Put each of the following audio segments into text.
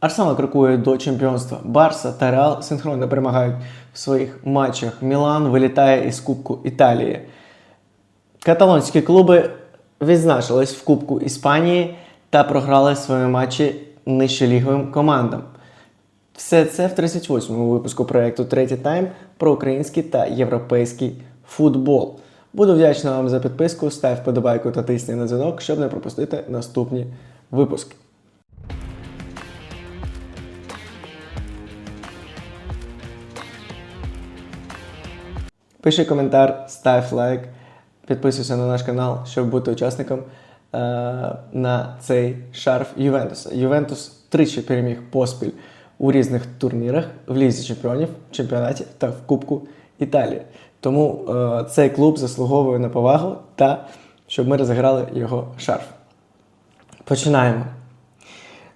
Арсенал крокує до чемпіонства. Барса та Реал синхронно перемагають в своїх матчах. Мілан вилітає із Кубку Італії. Каталонські клуби відзначились в Кубку Іспанії та програли свої матчі нижчеліговим командам. Все це в 38-му випуску проєкту Третій тайм про український та європейський футбол. Буду вдячний вам за підписку, став вподобайку та тисни на дзвінок, щоб не пропустити наступні випуски. Пиши коментар, став лайк, підписуйся на наш канал, щоб бути учасником е, на цей шарф Ювентуса. Ювентус тричі переміг поспіль у різних турнірах в Лізі Чемпіонів, чемпіонаті та в Кубку Італії. Тому е, цей клуб заслуговує на повагу та щоб ми розіграли його шарф. Починаємо.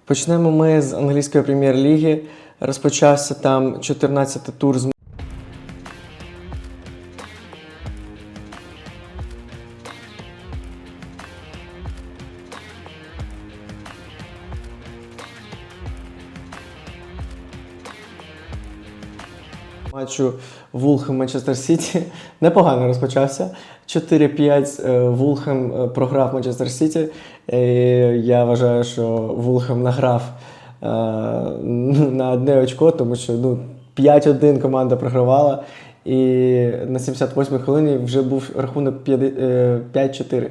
Почнемо ми з англійської прем'єр-ліги. Розпочався там 14-й тур з матчу Вулхем Манчестер Сіті непогано розпочався. 4-5 е, Вулхем е, програв Манчестер Сіті. Е, Я вважаю, що Вулхем награв на одне очко, тому що ну, 5-1 команда програвала. І на 78-й хвилині вже був рахунок 5 е, 5-4.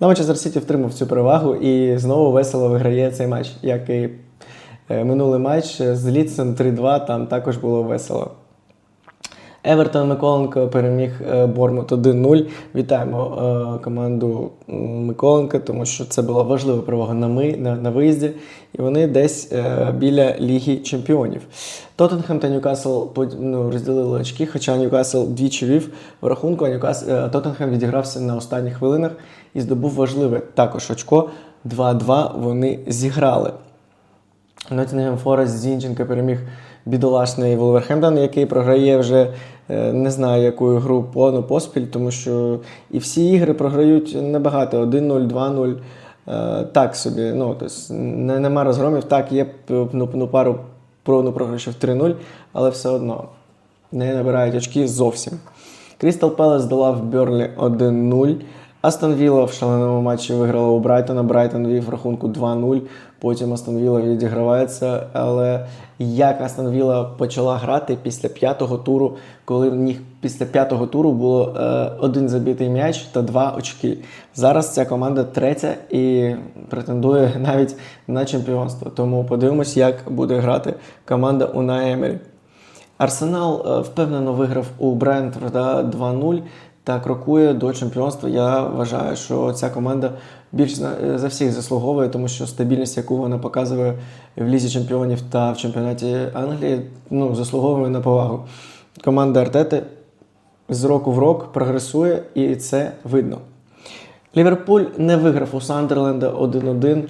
На Манчестер Сіті втримав цю перевагу і знову весело виграє цей матч, як і минулий матч з Ліцем 3-2, там також було весело. Евертон Миколенко переміг е, Бормут 1-0. Вітаємо е, команду Миколенка, тому що це була важлива перевага на, ми, на, на виїзді, і вони десь е, біля Ліги Чемпіонів. Тоттенхем та Ньюкасл ну, розділили очки, хоча Ньюкасл двічі вів в рахунку, а Ньюкасл, е, Тоттенхем відігрався на останніх хвилинах і здобув важливе також очко. 2-2 вони зіграли. Ноттінгем Форест Зінченка переміг бідолашний Волверхемптон, який програє вже е, не знаю якою гру по- ну, поспіль, тому що і всі ігри програють небагато 1-0, 2-0. е, Так собі, ну, тобто не, нема розгромів. Так, є ну, ну, пару ну, програшів 3-0, але все одно не набирають очки зовсім. Крістал Пелес здолав Берлі 1-0. Астон Вілла в шаленому матчі виграла у Брайтона. Брайтон вів рахунку 2-0. Потім Астон Вілла відігравається. Але як Астон Вілла почала грати після п'ятого туру, коли в них після п'ятого туру було е, один забитий м'яч та два очки. Зараз ця команда третя і претендує навіть на чемпіонство. Тому подивимось, як буде грати команда у Емері. Арсенал е, впевнено виграв у Брентфорда 2-0 та крокує до чемпіонства. Я вважаю, що ця команда більш за- за всіх заслуговує, тому що стабільність, яку вона показує в лізі чемпіонів та в чемпіонаті Англії, ну, заслуговує на повагу. Команда Артети з року в рок прогресує, і це видно. Ліверпуль не виграв у Сандерленда 1-1.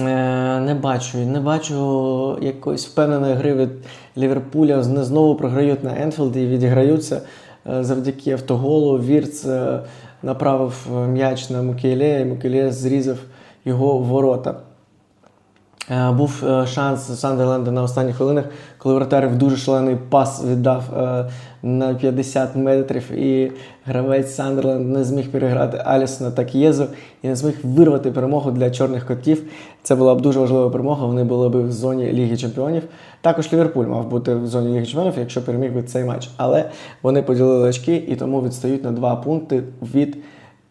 Е, Не бачу, не бачу якоїсь впевненої гри від Ліверпуля. Вони знову програють на Енфілді і відіграються е, завдяки автоголу. Вірц е, направив е, м'яч на Мукеле, і Мукеле зрізав його ворота. Е, Був е, шанс Сандерленда на останніх хвилинах, коли вратар в дуже шалений пас віддав е, на 50 метрів, і гравець Сандерленд не зміг переграти Алісона та К'єзу і не зміг вирвати перемогу для чорних котів. Це була б дуже важлива перемога. Вони були б в зоні Ліги Чемпіонів. Також Ліверпуль мав бути в зоні Ліги Чемпіонів, якщо переміг би цей матч. Але вони поділили очки і тому відстають на два пункти від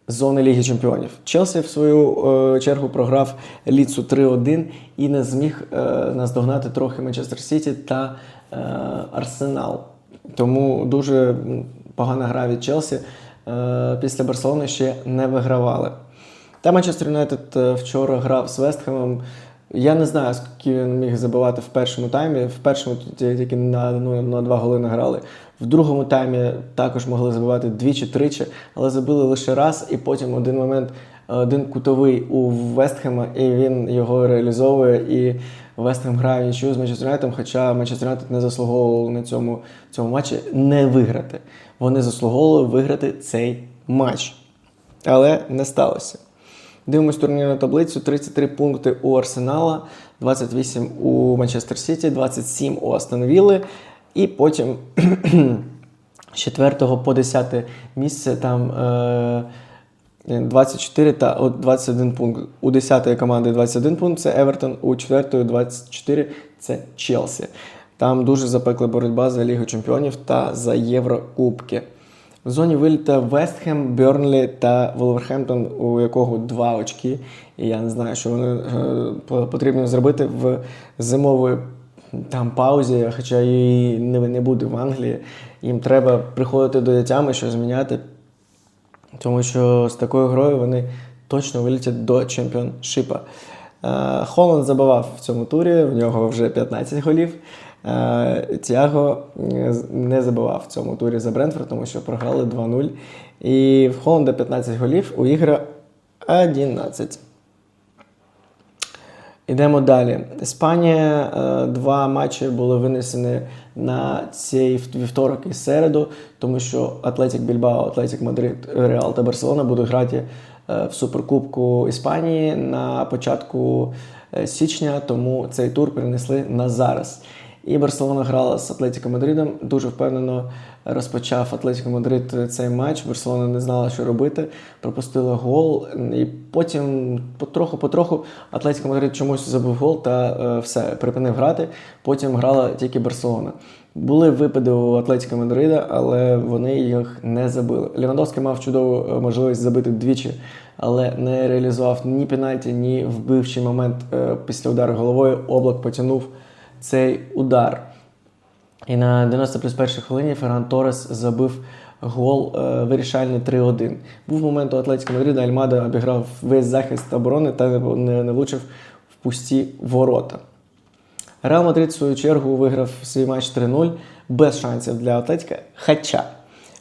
зони Ліги Чемпіонів. Челсі, в свою е, чергу, програв Ліцу 3-1 і не зміг е, наздогнати трохи Манчестер Сіті та е, Арсенал. Тому дуже погана гра від Челсі. Е, після Барселони ще не вигравали. Та Манчестер Юнайтед е, вчора грав з Вестхемом. Я не знаю, скільки він міг забивати в першому таймі. В першому тільки на, ну, на два голи награли. В другому таймі також могли забивати двічі-тричі, але забили лише раз, і потім один момент, один кутовий у Вестхема, і він його реалізовує. І Вестхем грає нічого з Манчестер Юнайтедом, хоча Манчестер Юнайтед не заслуговував на цьому, цьому матчі не виграти. Вони заслуговували виграти цей матч. Але не сталося. Дивимось турнірну таблицю: 33 пункти у Арсенала, 28 у Манчестер Сіті, 27 у Астон Вілли. І потім з 4 по 10 місце там. Е- 24 та 21 пункт. У 10-ї команди 21 пункт це Евертон, у 4-ї 24 це Челсі. Там дуже запекла боротьба за Лігу Чемпіонів та за Єврокубки. В зоні виліта Вестхем, Бьорнлі та Волверхемптон, у якого два очки. І я не знаю, що вони е, потрібно зробити в зимовій там паузі, хоча її не, буде в Англії. Їм треба приходити до тями, що зміняти. Тому що з такою грою вони точно вилітять до чемпіоншипа. Е, Холланд забивав в цьому турі, в нього вже 15 голів. Е, Тяго не забивав в цьому турі за Брентфорд, тому що програли 2-0. І в Холланда 15 голів, у Ігра 11. Ідемо далі. Іспанія. е, Два матчі були винесені на цей вт- вівторок і середу, тому що Атлетік Більбао, Атлетік Мадрид, Реал та Барселона будуть грати в Суперкубку Іспанії на початку е, січня, тому цей тур перенесли на зараз. І Барселона грала з Атлетіко Мадридом. Дуже впевнено розпочав Атлетіко Мадрид цей матч. Барселона не знала, що робити, пропустила гол. І потім потроху-потроху Атлетіко Мадрид чомусь забив гол та е, все, припинив грати. Потім грала тільки Барселона. Були випади у Атлетіко Мадрида, але вони їх не забили. Лівандовський мав чудову е, можливість забити двічі, але не реалізував ні пенальті, ні вбивчий момент е, після удару головою. Облак потягнув цей удар. І на 90 плюс першій хвилині Ферран Торес забив гол е, вирішальний 3-1. Був момент у Атлетіко Мадрида, Альмада обіграв весь захист оборони та не влучив в пусті ворота. Реал Мадрид, в свою чергу, виграв свій матч 3-0 без шансів для Атлетіка. Хоча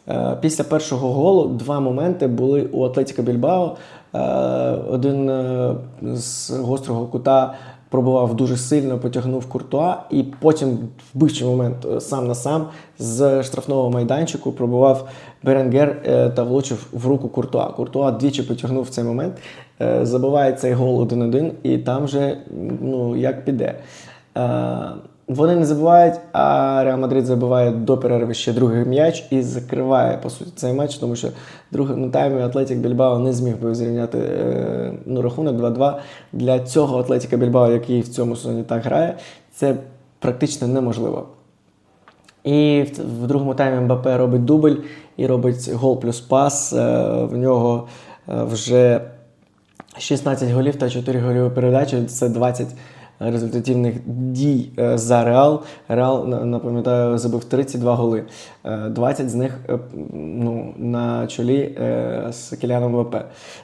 е, після першого голу два моменти були у Атлетіка Більбао. Е, один е, з гострого кута пробував дуже сильно, потягнув куртуа, і потім вбивчий момент сам на сам з штрафного майданчику пробував Беренгер та влучив в руку Куртуа. Куртуа двічі потягнув в цей момент, забиває цей гол 1-1, і там вже ну, як піде. Е, Вони не забувають, а Реал Мадрид забиває до перерви ще другий м'яч і закриває по суті цей матч, тому що другому таймі Атлетік Більбао не зміг би зрівняти е, ну, рахунок 2-2. Для цього Атлетіка Більбао, який в цьому сезоні так грає, це практично неможливо. І в, другому таймі МБП робить дубль і робить гол плюс пас. Е, В нього вже 16 голів та 4 гольові передачі. Це 20 результативних дій е, за Реал. Реал, напам'ятаю, забив 32 голи. Е, 20 з них е, ну, на чолі е, з Кіліаном ВП.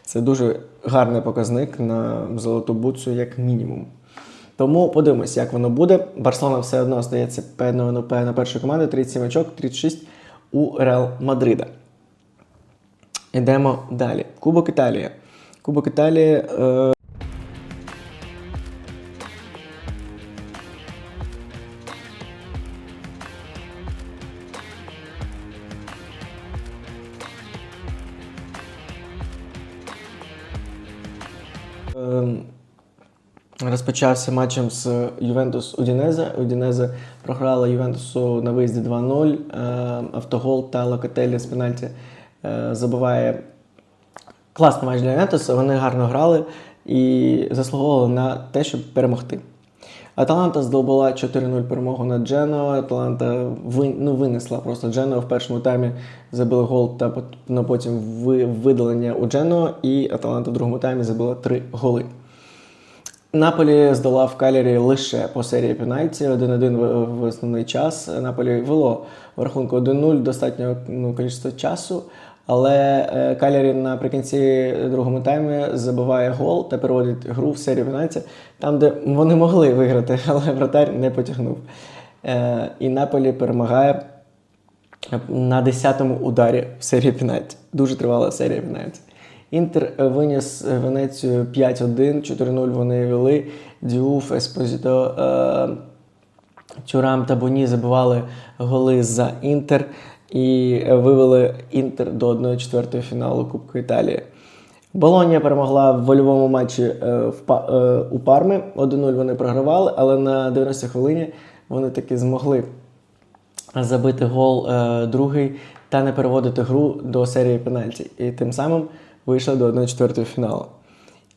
Це дуже гарний показник на золоту буцу, як мінімум. Тому подивимось, як воно буде. Барселона все одно остається певною на першої команди, 37 очок, 36 у Реал Мадрида. Ідемо далі. Кубок Італії. Кубок Італії. Е... Розпочався матчем з Ювентус Удінезе. Удінезе програла Ювентусу на виїзді 2-0. Е, Автогол та Локотелі з пенальті забуває забиває класний матч для Ювентуса. Вони гарно грали і заслуговували на те, щоб перемогти. Аталанта здобула 4-0 перемогу над Джено. Аталанта ви- ну, винесла просто Джено в першому таймі забили гол та ну, потім ви- видалення у Джено. І Аталанта в другому таймі забила 3 голи. Наполі здолав Калірі лише по серії пенальті, 1-1 в, основний час. Наполі вело в рахунку 1-0 достатньо ну, кількість часу. Але е, Калірі наприкінці другому таймі забиває гол та переводить гру в серію пенальті, там, де вони могли виграти, але вратар не потягнув. Е, і Наполі перемагає на 10-му ударі в серії пенальті. Дуже тривала серія пенальті. Інтер виніс Венецію 5-1, 4-0 вони вели. Діуф, Еспозіто, е, Тюрам та Боні забивали голи за Інтер і вивели Інтер до 1-4 фіналу Кубку Італії. Болонія перемогла в вольовому матчі е, е, у Парми. 1-0 вони програвали, але на 90 хвилині вони таки змогли забити гол е, другий та не переводити гру до серії пенальті. І тим самим вийшли до 1-4 фіналу.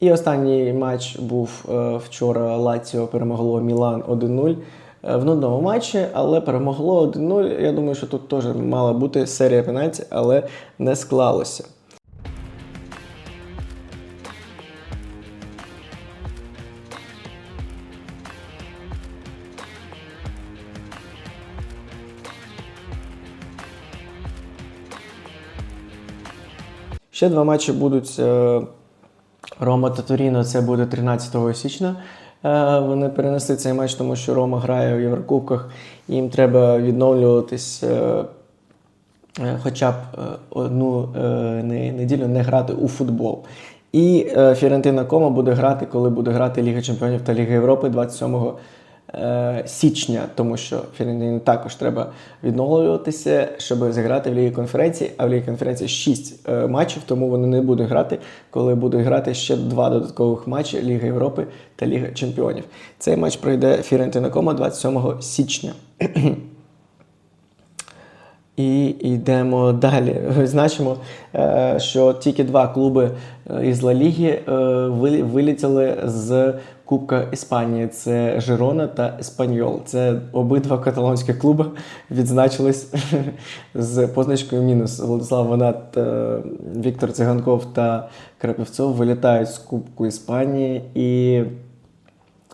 І останній матч був вчора Лаціо перемогло Мілан 1-0 е, в нудному матчі, але перемогло 1-0. Я думаю, що тут теж мала бути серія пенальті, але не склалося. Ще два матчі будуть е, Рома та Торіно. Це буде 13 січня. Е, Вони перенесли цей матч, тому що Рома грає в Єврокубках, їм треба відновлюватись е, е, хоча б одну неділю не грати у футбол. І Фіорентина Кома буде грати, коли буде грати Ліга Чемпіонів та Ліга Європи 27 е, січня, тому що Фіорентині також треба відновлюватися, щоб зіграти в Лігі конференції. А в Лігі конференції 6 е, матчів, тому вони не будуть грати, коли будуть грати ще два додаткових матчі Ліги Європи та Ліга Чемпіонів. Цей матч пройде Фірентина Кома 27 січня. І йдемо далі. Значимо, е, що тільки два клуби е, із Ла Ліги е, вилітіли з Кубка Іспанії. Це Жирона та Еспаньол. Це обидва каталонські клуби відзначились з позначкою мінус. Владислав Ванат, Віктор Циганков та Крапівцов вилітають з Кубку Іспанії і.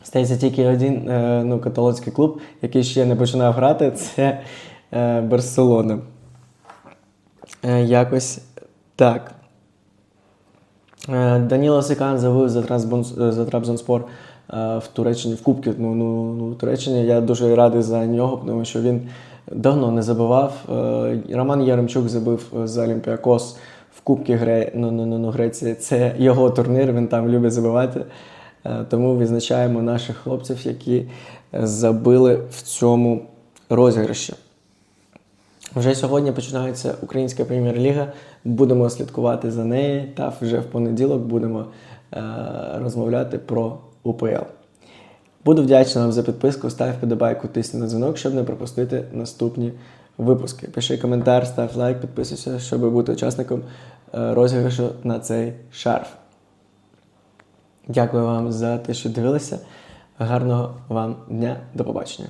Стається тільки один ну, каталонський клуб, який ще не починав грати, це е, Барселона. Е, якось так. Е, Даніло Секан забив за, Трабзонспор в Туреччині в Кубки. Ну, ну, ну, Туреччині я дуже радий за нього, тому що він давно не забивав. Роман Яремчук забив за Олімпіакос в Кубки Гре... ну, ну, ну, ну, Греції. Це його турнір, він там любить забивати. Тому відзначаємо наших хлопців, які забили в цьому розіграші. Вже сьогодні починається Українська прем'єр-ліга. Будемо слідкувати за нею та вже в понеділок будемо е, розмовляти про УПЛ. Буду вдячний вам за підписку, став вподобайку, тисни на дзвінок, щоб не пропустити наступні випуски. Пиши коментар, став лайк, підписуйся, щоб бути учасником е, розіграшу на цей шарф. Дякую вам за те, що дивилися. Гарного вам дня. До побачення.